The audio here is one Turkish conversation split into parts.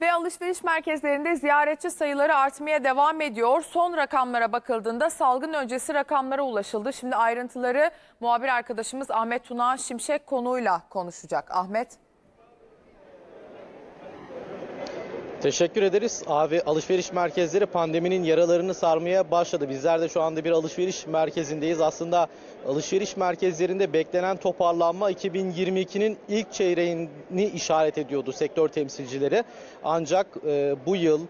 Ve alışveriş merkezlerinde ziyaretçi sayıları artmaya devam ediyor. Son rakamlara bakıldığında salgın öncesi rakamlara ulaşıldı. Şimdi ayrıntıları muhabir arkadaşımız Ahmet Tuna Şimşek konuyla konuşacak. Ahmet. Teşekkür ederiz. Abi alışveriş merkezleri pandeminin yaralarını sarmaya başladı. Bizler de şu anda bir alışveriş merkezindeyiz. Aslında alışveriş merkezlerinde beklenen toparlanma 2022'nin ilk çeyreğini işaret ediyordu sektör temsilcileri. Ancak e, bu yıl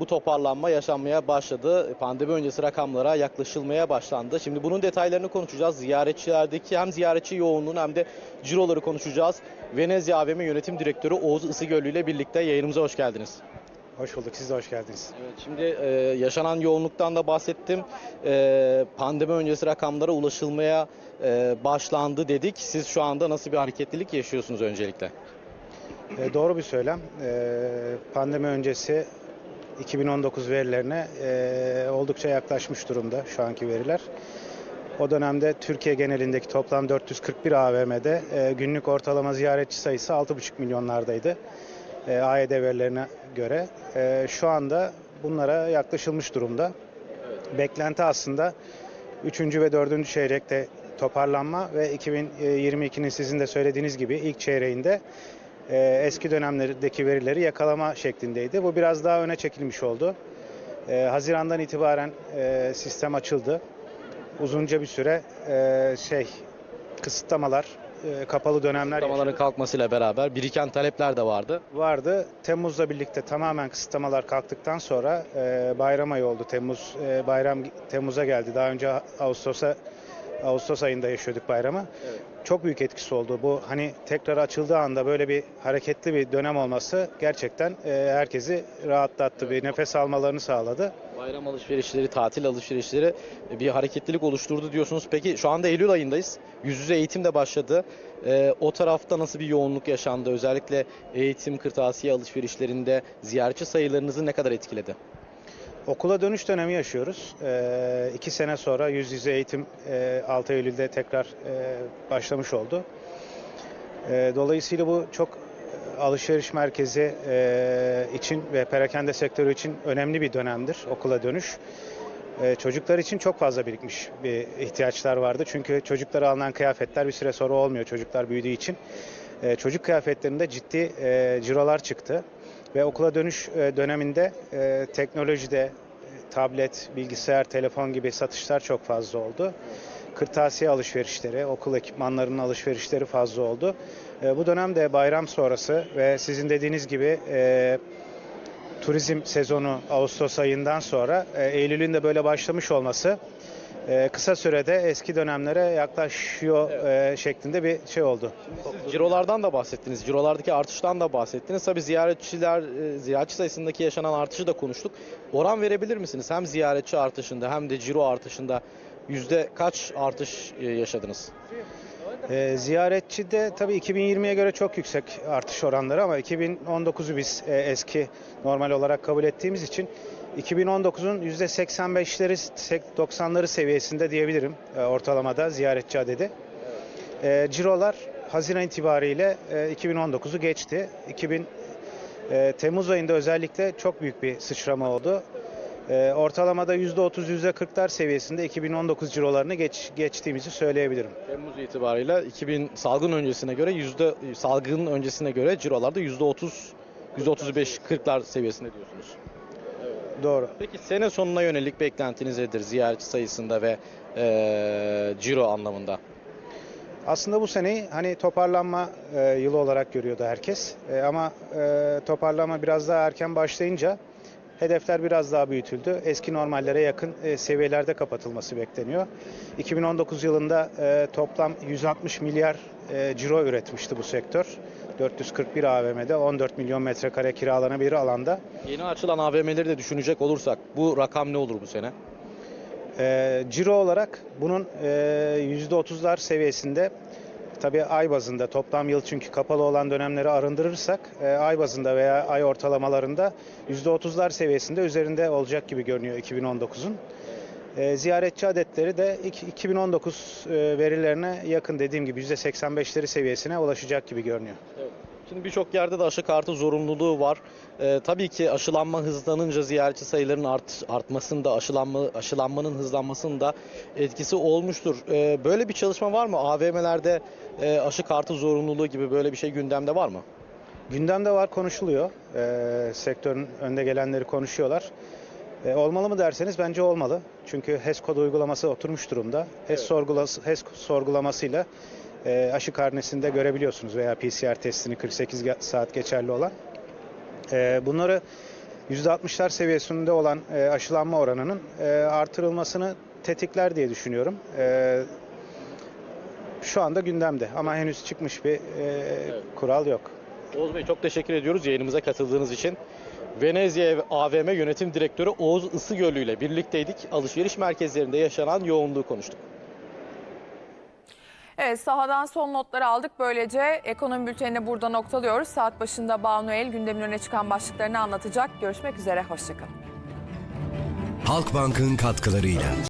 bu toparlanma yaşanmaya başladı. Pandemi öncesi rakamlara yaklaşılmaya başlandı. Şimdi bunun detaylarını konuşacağız. Ziyaretçilerdeki hem ziyaretçi yoğunluğunu hem de ciroları konuşacağız. Venezia AVM Yönetim Direktörü Oğuz Isıgöllü ile birlikte yayınımıza hoş geldiniz. Hoş bulduk. Siz de hoş geldiniz. Evet, şimdi e, yaşanan yoğunluktan da bahsettim. E, pandemi öncesi rakamlara ulaşılmaya e, başlandı dedik. Siz şu anda nasıl bir hareketlilik yaşıyorsunuz öncelikle? E, doğru bir söylem. E, pandemi öncesi 2019 verilerine e, oldukça yaklaşmış durumda şu anki veriler. O dönemde Türkiye genelindeki toplam 441 AVM'de e, günlük ortalama ziyaretçi sayısı 6,5 milyonlardaydı. E, AYD verilerine göre. E, şu anda bunlara yaklaşılmış durumda. Beklenti aslında 3. ve 4. çeyrekte toparlanma ve 2022'nin sizin de söylediğiniz gibi ilk çeyreğinde e, eski dönemlerdeki verileri yakalama şeklindeydi. Bu biraz daha öne çekilmiş oldu. E, Haziran'dan itibaren e, sistem açıldı. Uzunca bir süre e, şey kısıtlamalar, e, kapalı dönemler Kısıtlamaların kalkmasıyla beraber biriken talepler de vardı. vardı. Temmuz'la birlikte tamamen kısıtlamalar kalktıktan sonra e, bayram ayı oldu. Temmuz e, bayram Temmuz'a geldi. Daha önce Ağustos'a Ağustos ayında yaşıyorduk bayramı. Evet. Çok büyük etkisi oldu. Bu hani tekrar açıldığı anda böyle bir hareketli bir dönem olması gerçekten e, herkesi rahatlattı. Bir nefes almalarını sağladı. Bayram alışverişleri, tatil alışverişleri bir hareketlilik oluşturdu diyorsunuz. Peki şu anda Eylül ayındayız. Yüz yüze eğitim de başladı. Ee, o tarafta nasıl bir yoğunluk yaşandı? Özellikle eğitim, kırtasiye alışverişlerinde ziyaretçi sayılarınızı ne kadar etkiledi? Okula dönüş dönemi yaşıyoruz. Ee, iki sene sonra yüz yüze eğitim e, 6 Eylül'de tekrar e, başlamış oldu. E, dolayısıyla bu çok e, alışveriş merkezi e, için ve perakende sektörü için önemli bir dönemdir okula dönüş. E, çocuklar için çok fazla birikmiş bir ihtiyaçlar vardı. Çünkü çocuklara alınan kıyafetler bir süre sonra olmuyor çocuklar büyüdüğü için. E, çocuk kıyafetlerinde ciddi e, cirolar çıktı. Ve okula dönüş e, döneminde e, teknolojide e, tablet, bilgisayar, telefon gibi satışlar çok fazla oldu. Kırtasiye alışverişleri, okul ekipmanlarının alışverişleri fazla oldu. Bu dönemde bayram sonrası ve sizin dediğiniz gibi turizm sezonu Ağustos ayından sonra Eylül'ün de böyle başlamış olması kısa sürede eski dönemlere yaklaşıyor e, şeklinde bir şey oldu. Cirolardan da bahsettiniz. Cirolardaki artıştan da bahsettiniz. Tabii ziyaretçiler, e, ziyaretçi sayısındaki yaşanan artışı da konuştuk. Oran verebilir misiniz? Hem ziyaretçi artışında hem de ciro artışında yüzde kaç artış e, yaşadınız? E, ziyaretçide tabii 2020'ye göre çok yüksek artış oranları ama 2019'u biz e, eski normal olarak kabul ettiğimiz için 2019'un %85'leri 90'ları seviyesinde diyebilirim e, ortalamada ziyaretçi adedi. E, cirolar Haziran itibariyle e, 2019'u geçti. 2000 e, Temmuz ayında özellikle çok büyük bir sıçrama oldu. E, ortalamada %30 %40'lar seviyesinde 2019 cirolarını geç, geçtiğimizi söyleyebilirim. Temmuz itibarıyla 2000 salgın öncesine göre yüzde salgın öncesine göre cirolarda yüzde 30 yüzde 35 40'lar seviyesinde diyorsunuz. Doğru. Peki sene sonuna yönelik beklentiniz nedir ziyaretçi sayısında ve e, ciro anlamında? Aslında bu seneyi hani toparlanma e, yılı olarak görüyordu herkes. E, ama e, toparlanma biraz daha erken başlayınca hedefler biraz daha büyütüldü. Eski normallere yakın e, seviyelerde kapatılması bekleniyor. 2019 yılında e, toplam 160 milyar e, ciro üretmişti bu sektör. 441 AVM'de 14 milyon metrekare kiralanabilir alanda. Yeni açılan AVM'leri de düşünecek olursak bu rakam ne olur bu sene? E, ciro olarak bunun e, %30'lar seviyesinde tabii ay bazında toplam yıl çünkü kapalı olan dönemleri arındırırsak e, ay bazında veya ay ortalamalarında %30'lar seviyesinde üzerinde olacak gibi görünüyor 2019'un. E, ziyaretçi adetleri de iki- 2019 e, verilerine yakın dediğim gibi %85'leri seviyesine ulaşacak gibi görünüyor. Şimdi birçok yerde de aşı kartı zorunluluğu var. Ee, tabii ki aşılanma hızlanınca ziyaretçi sayılarının art, artmasında, aşılanma, aşılanmanın hızlanmasında etkisi olmuştur. Ee, böyle bir çalışma var mı? AVM'lerde e, aşı kartı zorunluluğu gibi böyle bir şey gündemde var mı? Gündemde var konuşuluyor. Ee, sektörün önde gelenleri konuşuyorlar. Ee, olmalı mı derseniz bence olmalı. Çünkü HES kodu uygulaması oturmuş durumda. HES, sorgulası, HES sorgulamasıyla e, aşı karnesinde görebiliyorsunuz veya PCR testini 48 ge- saat geçerli olan. Ee, bunları %60'lar seviyesinde olan e, aşılanma oranının e, artırılmasını tetikler diye düşünüyorum. Ee, şu anda gündemde ama henüz çıkmış bir e, kural yok. Oğuz Bey çok teşekkür ediyoruz yayınımıza katıldığınız için. Venezia AVM Yönetim Direktörü Oğuz Isıgöllü ile birlikteydik. Alışveriş merkezlerinde yaşanan yoğunluğu konuştuk. Evet sahadan son notları aldık. Böylece ekonomi bültenini burada noktalıyoruz. Saat başında Banu El gündemin öne çıkan başlıklarını anlatacak. Görüşmek üzere, hoşçakalın. Halkbank'ın katkılarıyla.